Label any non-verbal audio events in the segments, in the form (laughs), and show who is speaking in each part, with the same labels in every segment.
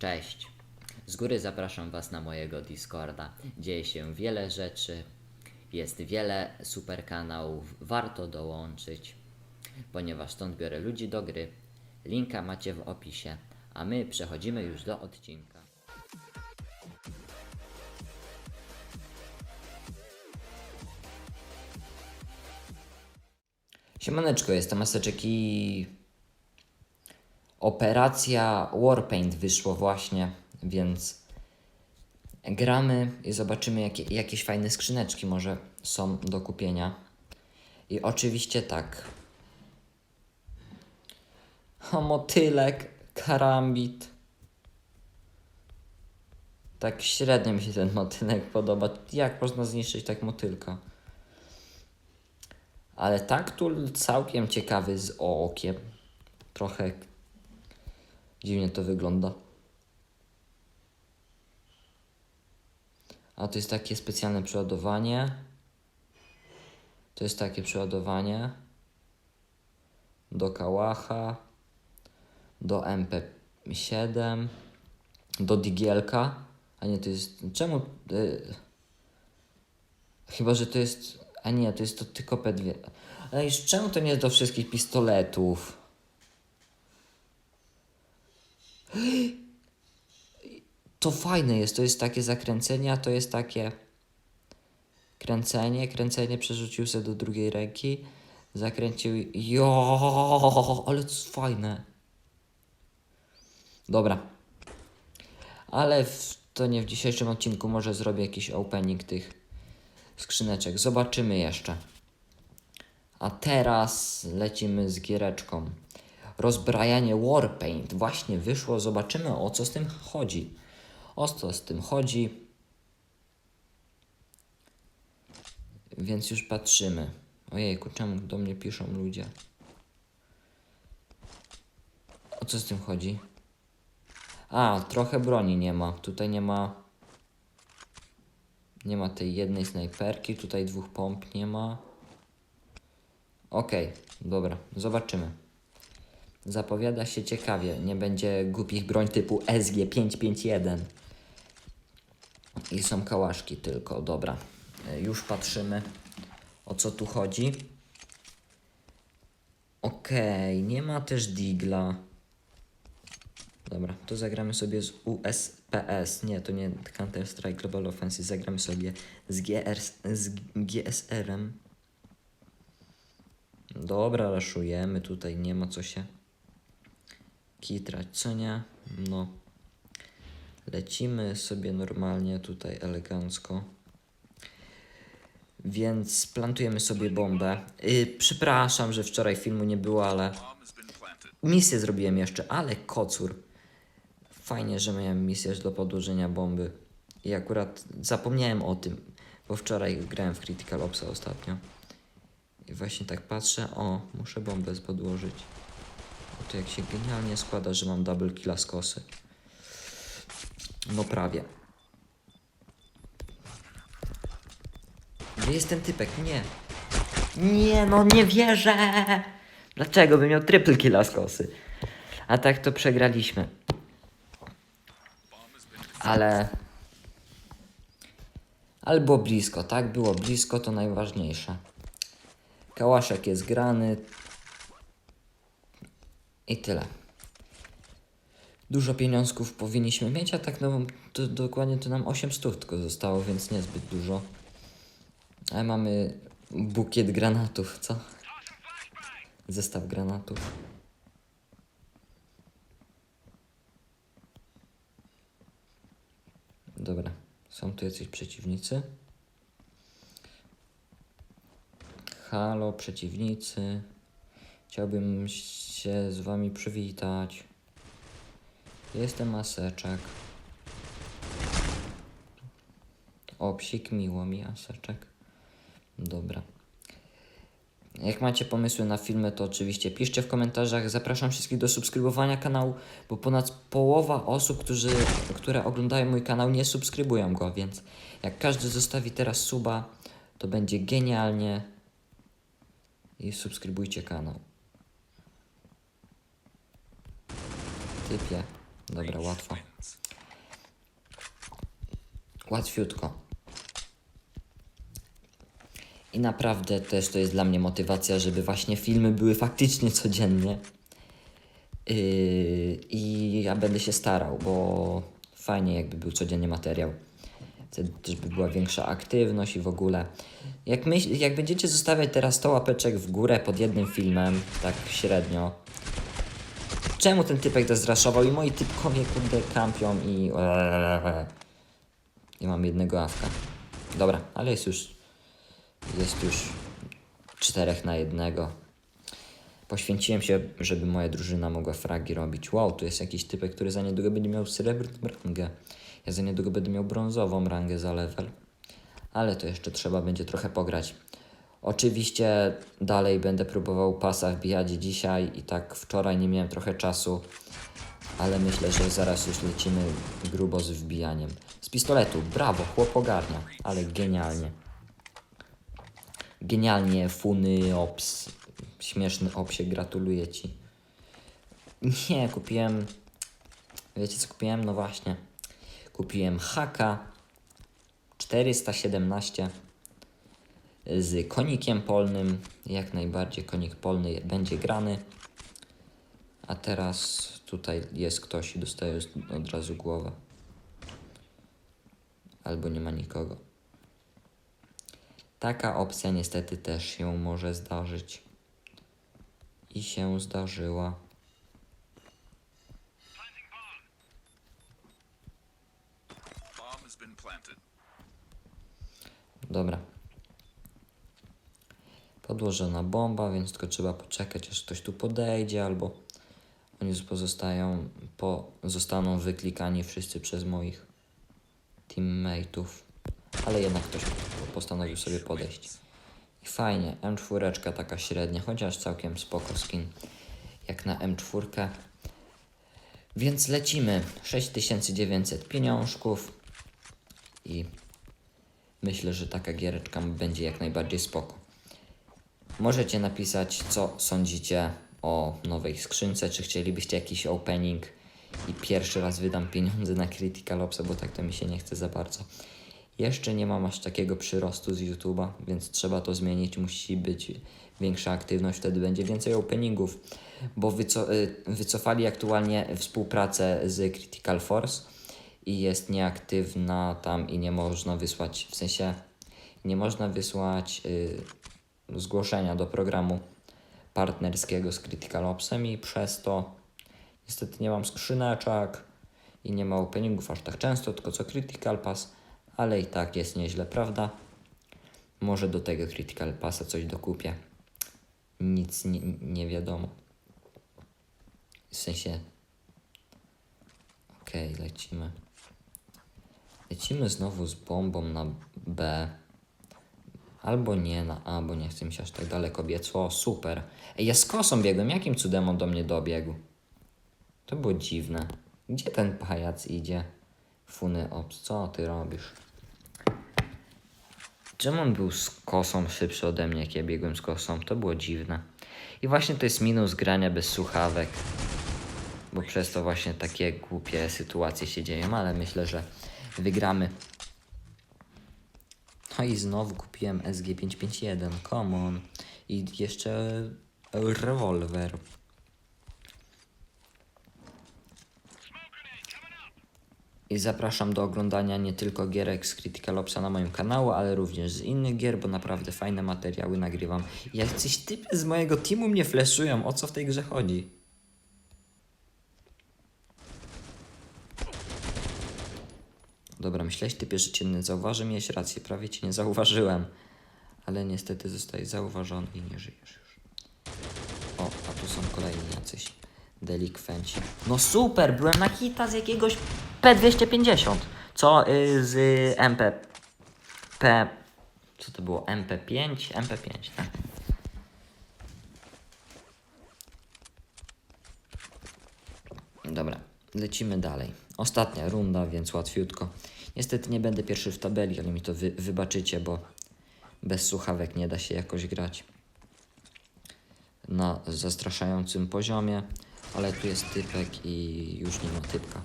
Speaker 1: Cześć. Z góry zapraszam Was na mojego Discorda. Dzieje się wiele rzeczy, jest wiele super kanałów, warto dołączyć, ponieważ stąd biorę ludzi do gry. Linka macie w opisie, a my przechodzimy już do odcinka. Siemaneczko, jestem Maseczek i operacja Warpaint wyszło właśnie, więc gramy i zobaczymy jakie, jakieś fajne skrzyneczki może są do kupienia. I oczywiście tak. O, motylek, karambit. Tak średnio mi się ten motylek podoba. Jak można zniszczyć tak motylka? Ale tak tu całkiem ciekawy z okiem. Trochę dziwnie to wygląda. A to jest takie specjalne przeładowanie. To jest takie przeładowanie. Do kałacha. Do MP7. Do digielka. A nie, to jest... Czemu... Y... Chyba, że to jest... A nie, to jest to tylko P2. Ale już czemu to nie jest do wszystkich pistoletów? To fajne jest, to jest takie zakręcenie, a to jest takie kręcenie, kręcenie, przerzucił się do drugiej ręki, zakręcił i... Jo, ale to jest fajne. Dobra. Ale w, to nie w dzisiejszym odcinku, może zrobię jakiś opening tych skrzyneczek. Zobaczymy jeszcze. A teraz lecimy z giereczką. Rozbrajanie Warpaint. Właśnie wyszło. Zobaczymy o co z tym chodzi. O co z tym chodzi. Więc już patrzymy. Ojejku, czemu do mnie piszą ludzie? O co z tym chodzi? A, trochę broni nie ma. Tutaj nie ma nie ma tej jednej snajperki, tutaj dwóch pomp nie ma. Okej, dobra, zobaczymy. Zapowiada się ciekawie, nie będzie głupich broń typu SG551. I są kałaszki tylko, dobra. E, Już patrzymy o co tu chodzi. Okej, nie ma też digla. Dobra, to zagramy sobie z USPS. Nie, to nie Counter-Strike Global Offensive. Zagramy sobie z, GR, z GSR-em. Dobra, raszujemy. Tutaj nie ma co się kitrać, co nie? No. Lecimy sobie normalnie tutaj elegancko. Więc plantujemy sobie bombę. Yy, przepraszam, że wczoraj filmu nie było, ale misję zrobiłem jeszcze, ale kocur. Fajnie, że miałem misję do podłożenia bomby. I akurat zapomniałem o tym, bo wczoraj grałem w Critical Opsa ostatnio. I właśnie tak patrzę, o, muszę bombę podłożyć. To jak się genialnie składa, że mam double killa z kosy. No prawie. Gdzie jest ten typek? Nie. Nie, no nie wierzę! Dlaczego bym miał triple killa z kosy? A tak to przegraliśmy. Ale. Ale było blisko, tak? Było blisko, to najważniejsze. Kałaszek jest grany. I tyle. Dużo pieniążków powinniśmy mieć, a tak no to dokładnie to nam 8 stów tylko zostało, więc niezbyt dużo. Ale mamy bukiet granatów, co? Zestaw granatów. Dobra, są tu jacyś przeciwnicy. Halo, przeciwnicy. Chciałbym się z wami przywitać. Jestem Maseczek. O, psik, miło mi, Maseczek. Dobra. Jak macie pomysły na filmy, to oczywiście piszcie w komentarzach. Zapraszam wszystkich do subskrybowania kanału, bo ponad połowa osób, którzy, które oglądają mój kanał, nie subskrybują go, więc jak każdy zostawi teraz suba, to będzie genialnie. I subskrybujcie kanał. Typie. Dobra, łatwo. Łatwiutko. I naprawdę też to jest dla mnie motywacja, żeby właśnie filmy były faktycznie codziennie. Yy, I ja będę się starał, bo fajnie jakby był codziennie materiał. Wtedy też by była większa aktywność i w ogóle. Jak, myśl, jak będziecie zostawiać teraz 100 łapeczek w górę pod jednym filmem, tak średnio, czemu ten typek to zraszował i moi typkowie kurde kampią i... Nie mam jednego awka. Dobra, ale jest już... Jest już czterech na jednego. Poświęciłem się, żeby moja drużyna mogła fragi robić. Wow, tu jest jakiś typek, który za niedługo będzie miał srebrną rangę. Ja za niedługo będę miał brązową rangę za level. Ale to jeszcze trzeba będzie trochę pograć. Oczywiście dalej będę próbował pasa wbijać dzisiaj i tak wczoraj nie miałem trochę czasu. Ale myślę, że zaraz już lecimy grubo z wbijaniem. Z pistoletu, brawo, chłop ogarnia, ale genialnie. Genialnie, funy, ops. Śmieszny opsie, gratuluję ci. Nie, kupiłem. Wiecie co kupiłem? No właśnie. Kupiłem haka 417 z konikiem polnym. Jak najbardziej konik polny będzie grany. A teraz tutaj jest ktoś i dostaje od razu głowę. Albo nie ma nikogo. Taka opcja niestety też się może zdarzyć. I się zdarzyła. Dobra. Podłożona bomba, więc tylko trzeba poczekać, aż ktoś tu podejdzie, albo oni pozostają, po, zostaną wyklikani wszyscy przez moich teammateów. Ale jednak ktoś postanowił sobie podejść. I fajnie, M4 taka średnia, chociaż całkiem spoko skin, jak na M4. Więc lecimy. 6900 pieniążków i Myślę, że taka giereczka będzie jak najbardziej spoko. Możecie napisać, co sądzicie o nowej skrzynce, czy chcielibyście jakiś opening. I pierwszy raz wydam pieniądze na Critical Opsa, bo tak to mi się nie chce za bardzo. Jeszcze nie mam aż takiego przyrostu z YouTube'a, więc trzeba to zmienić, musi być większa aktywność, wtedy będzie więcej openingów, bo wyco- y, wycofali aktualnie współpracę z Critical Force i jest nieaktywna tam i nie można wysłać, w sensie nie można wysłać y, zgłoszenia do programu partnerskiego z Critical Opsem i przez to niestety nie mam skrzyneczek i nie ma openingów aż tak często, tylko co Critical Pass, ale i tak jest nieźle, prawda? Może do tego Critical Passa coś dokupię. Nic nie, nie wiadomo. W sensie Okej, lecimy. Lecimy znowu z bombą na B. Albo nie na A, bo nie chcę mi się aż tak daleko biec. O, super. Ej, ja z kosą biegłem. Jakim cudem on do mnie dobiegł? To było dziwne. Gdzie ten pajac idzie? Funy ops, co ty robisz? Czemu on był z kosą szybszy ode mnie, jak ja biegłem z kosą? To było dziwne. I właśnie to jest minus grania bez słuchawek bo przez to właśnie takie głupie sytuacje się dzieją, ale myślę, że wygramy. No i znowu kupiłem SG551, come on. I jeszcze rewolwer. I zapraszam do oglądania nie tylko gierek z Critical Opsa na moim kanale, ale również z innych gier, bo naprawdę fajne materiały nagrywam. Jacyś typy z mojego teamu mnie flashują, o co w tej grze chodzi? Dobra, myślałeś typie, że cię nie zauważy? Miałeś rację, prawie cię nie zauważyłem. Ale niestety zostajesz zauważony i nie żyjesz już. O, a tu są kolejni jacyś delikwenci. No super, byłem na hita z jakiegoś P250. Co y, z y, MP... P... Co to było? MP5? MP5, tak. Dobra, lecimy dalej. Ostatnia runda, więc łatwiutko. Niestety nie będę pierwszy w tabeli, ale mi to wy, wybaczycie, bo bez słuchawek nie da się jakoś grać na zastraszającym poziomie, ale tu jest typek i już nie ma typka,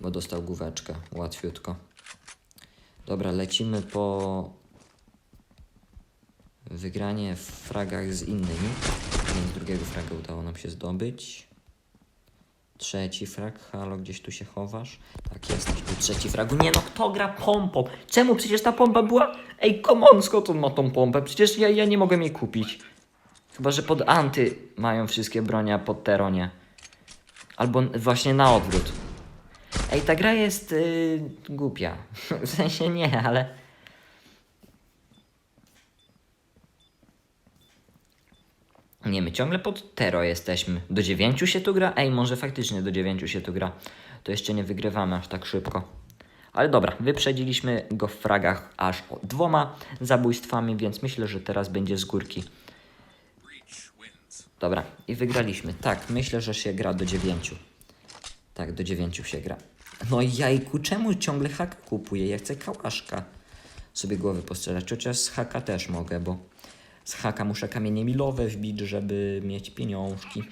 Speaker 1: bo dostał główeczkę łatwiutko. Dobra, lecimy po wygranie w fragach z innymi. Więc drugiego fraga udało nam się zdobyć. Trzeci frag, halo, gdzieś tu się chowasz? Tak, jesteś tu trzeci fragu. Nie no, kto gra pompą? Czemu? Przecież ta pompa była... Ej, komon, skąd on ma tą pompę? Przecież ja, ja nie mogłem jej kupić. Chyba, że pod anty mają wszystkie bronie, pod tero nie. Albo właśnie na odwrót. Ej, ta gra jest yy, głupia. (laughs) W sensie nie, ale... Nie, my ciągle pod Tero jesteśmy. Do dziewięciu się tu gra? Ej, może faktycznie do dziewięciu się tu gra. To jeszcze nie wygrywamy aż tak szybko. Ale dobra, wyprzedziliśmy go w fragach aż o dwoma zabójstwami, więc myślę, że teraz będzie z górki. Dobra, i wygraliśmy. Tak, myślę, że się gra do dziewięciu. Tak, do dziewięciu się gra. No jajku, czemu ciągle haka kupuję? Ja chcę kałaszka sobie głowy postrzelać. Chociaż z haka też mogę, bo z haka muszę kamienie milowe wbić, żeby mieć pieniążki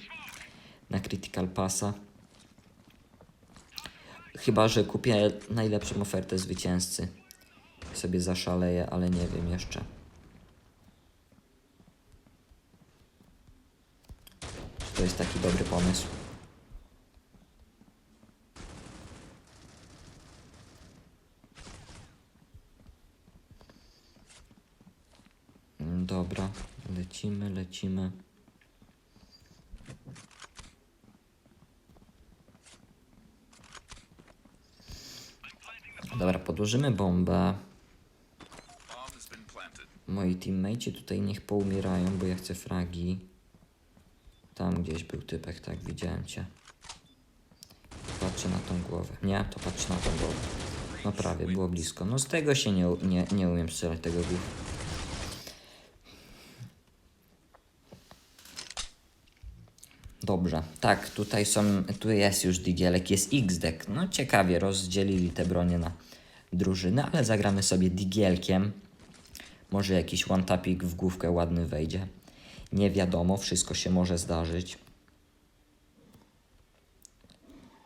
Speaker 1: na Critical Passa. Chyba, że kupię najlepszą ofertę zwycięzcy. Sobie zaszaleję, ale nie wiem jeszcze. To jest taki dobry pomysł? Mm, Dobra, lecimy, lecimy. Dobra, podłożymy bombę. Moi teammate'ci tutaj niech poumierają, bo ja chcę fragi. Tam gdzieś był typek, tak, widziałem cię. Patrzę na tą głowę. Nie, to patrzę na tą głowę. No prawie, było blisko. No z tego się nie, nie, nie umiem strzelać tego głowy. Dobrze, tak, tutaj są, tu jest już digielek, jest X-deck. No ciekawie, rozdzielili te bronie na drużyny, ale zagramy sobie digielkiem. Może jakiś one-tapik w główkę ładny wejdzie. Nie wiadomo, wszystko się może zdarzyć.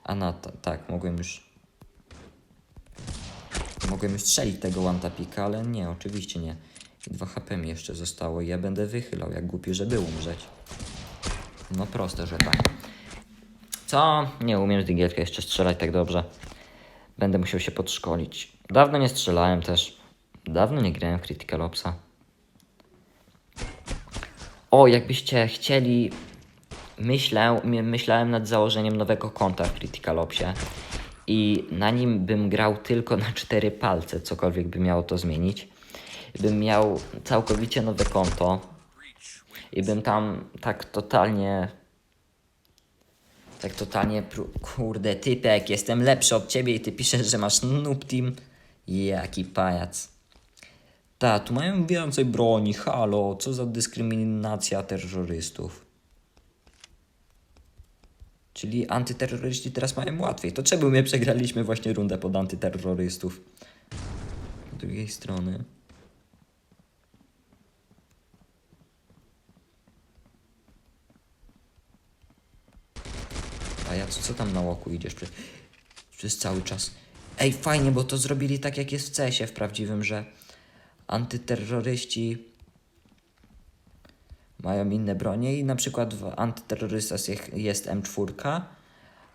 Speaker 1: A na ta, tak, mogłem już. Mogłem już strzelić tego one-tapika, ale nie, oczywiście nie. I 2 HP mi jeszcze zostało i ja będę wychylał, jak głupi, żeby umrzeć. No proste, że tak. Co? Nie umiem z digielka jeszcze strzelać tak dobrze. Będę musiał się podszkolić. Dawno nie strzelałem też. Dawno nie grałem w Critical Opsa. O, jakbyście chcieli... Myślę, my- myślałem nad założeniem nowego konta w Critical Opsie. I na nim bym grał tylko na cztery palce, cokolwiek by miało to zmienić. Bym miał całkowicie nowe konto. I bym tam tak totalnie tak totalnie, kurde, typek, jestem lepszy od ciebie i ty piszesz, że masz noob team. Jaki pajac. Ta, tu mają więcej broni, halo, co za dyskryminacja terrorystów. Czyli antyterroryści teraz mają łatwiej. To czemu my przegraliśmy właśnie rundę pod antyterrorystów? Z drugiej strony... A ja co, tam na łoku idziesz przez, przez cały czas? Ej, fajnie, bo to zrobili tak jak jest w CS-ie w prawdziwym, że antyterroryści mają inne bronie i na przykład w antyterrorystach jest- jest M4,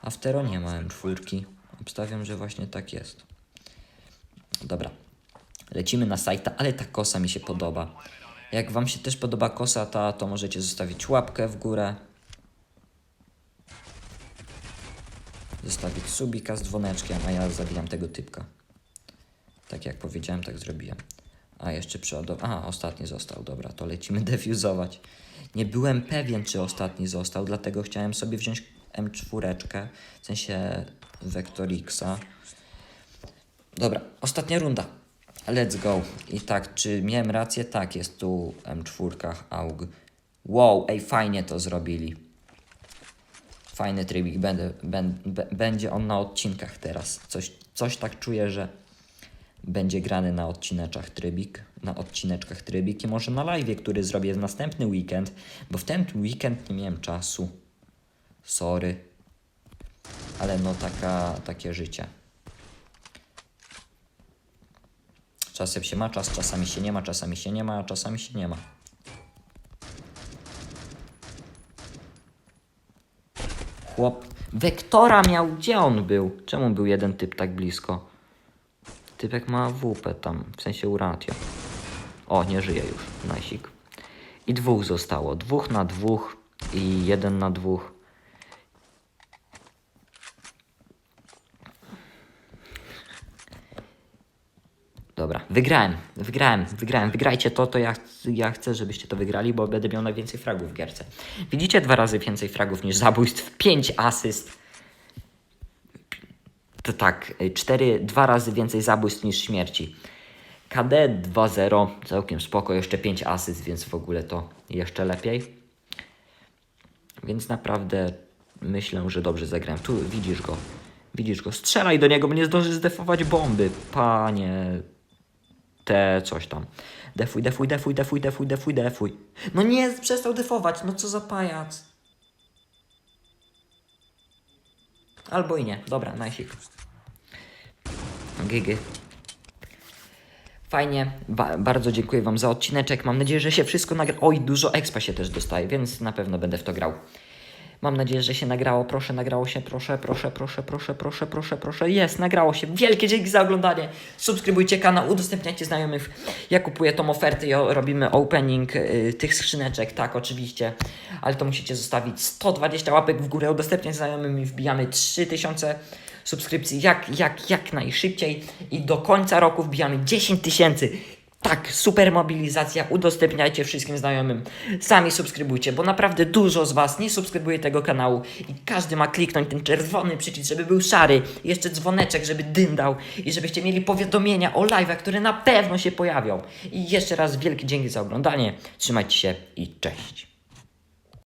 Speaker 1: a w Tero nie ma M4. Obstawiam, że właśnie tak jest. Dobra. Lecimy na sajta, ale ta kosa mi się podoba. Jak wam się też podoba kosa ta, to możecie zostawić łapkę w górę. Zostawić subika z dzwoneczkiem, a ja zabijam tego typka. Tak jak powiedziałem, tak zrobiłem. A jeszcze przeładow... A, ostatni został, dobra, to lecimy (laughs) defuzować. Nie byłem pewien, czy ostatni został, dlatego chciałem sobie wziąć M4, w sensie Vector Xa. Dobra, ostatnia runda. Let's go. I tak, czy miałem rację? Tak, jest tu M4 AUG. Wow, ej, fajnie to zrobili. Fajny trybik, będę, be- będzie on na odcinkach teraz. Coś, coś tak czuję, że będzie grany na odcineczkach trybik, na odcineczkach trybik i może na live, który zrobię w następny weekend, bo w ten weekend nie miałem czasu. Sorry. Ale no taka, takie życie. Czasem się ma czas, czasami się nie ma, czasami się nie ma, czasami się nie ma. Chłop. Wektora miał. Gdzie on był? Czemu był jeden typ tak blisko? Typek ma WP tam, w sensie uratio. O, nie żyje już. Nasik. I dwóch zostało. Dwóch na dwóch i jeden na dwóch. Dobra, wygrałem, wygrałem, wygrałem. Wygrajcie to, to ja, ja chcę, żebyście to wygrali, bo będę miał najwięcej fragów w gierce. Widzicie dwa razy więcej fragów niż zabójstw, pięć asyst. To tak, y, cztery, dwa razy więcej zabójstw niż śmierci. KD 2-0, całkiem spoko, jeszcze 5 asyst, więc w ogóle to jeszcze lepiej. Więc naprawdę myślę, że dobrze zagrałem. Tu widzisz go, widzisz go, strzelaj do niego, bo nie zdąży zdefować bomby, panie te coś tam. Defuj, defuj, defuj, defuj, defuj, defuj, defuj. No nie, przestał defować, no co za pajac. Albo i nie. Dobra, najsik. Gigy. Fajnie, ba bardzo dziękuję Wam za odcineczek. Mam nadzieję, że się wszystko nagra. Oj, dużo expa się też dostaje, więc na pewno będę w to grał. Mam nadzieję, że się nagrało. Proszę, nagrało się. Proszę, proszę, proszę, proszę, proszę, proszę, proszę. Jest, nagrało się. Wielkie dzięki za oglądanie. Subskrybujcie kanał, udostępniajcie znajomych. Ja kupuję tą ofertę i robimy opening y, tych skrzyneczek. Tak, oczywiście. Ale to musicie zostawić 120 łapek w górę, udostępniać znajomym i wbijamy 3000 subskrypcji jak, jak, jak najszybciej. I do końca roku wbijamy 10 tysięcy. Tak, super mobilizacja, udostępniajcie wszystkim znajomym, sami subskrybujcie, bo naprawdę dużo z Was nie subskrybuje tego kanału i każdy ma kliknąć ten czerwony przycisk, żeby był szary, jeszcze dzwoneczek, żeby dyndał i żebyście mieli powiadomienia o live'ach, które na pewno się pojawią. I jeszcze raz wielkie dzięki za oglądanie, trzymajcie się i cześć.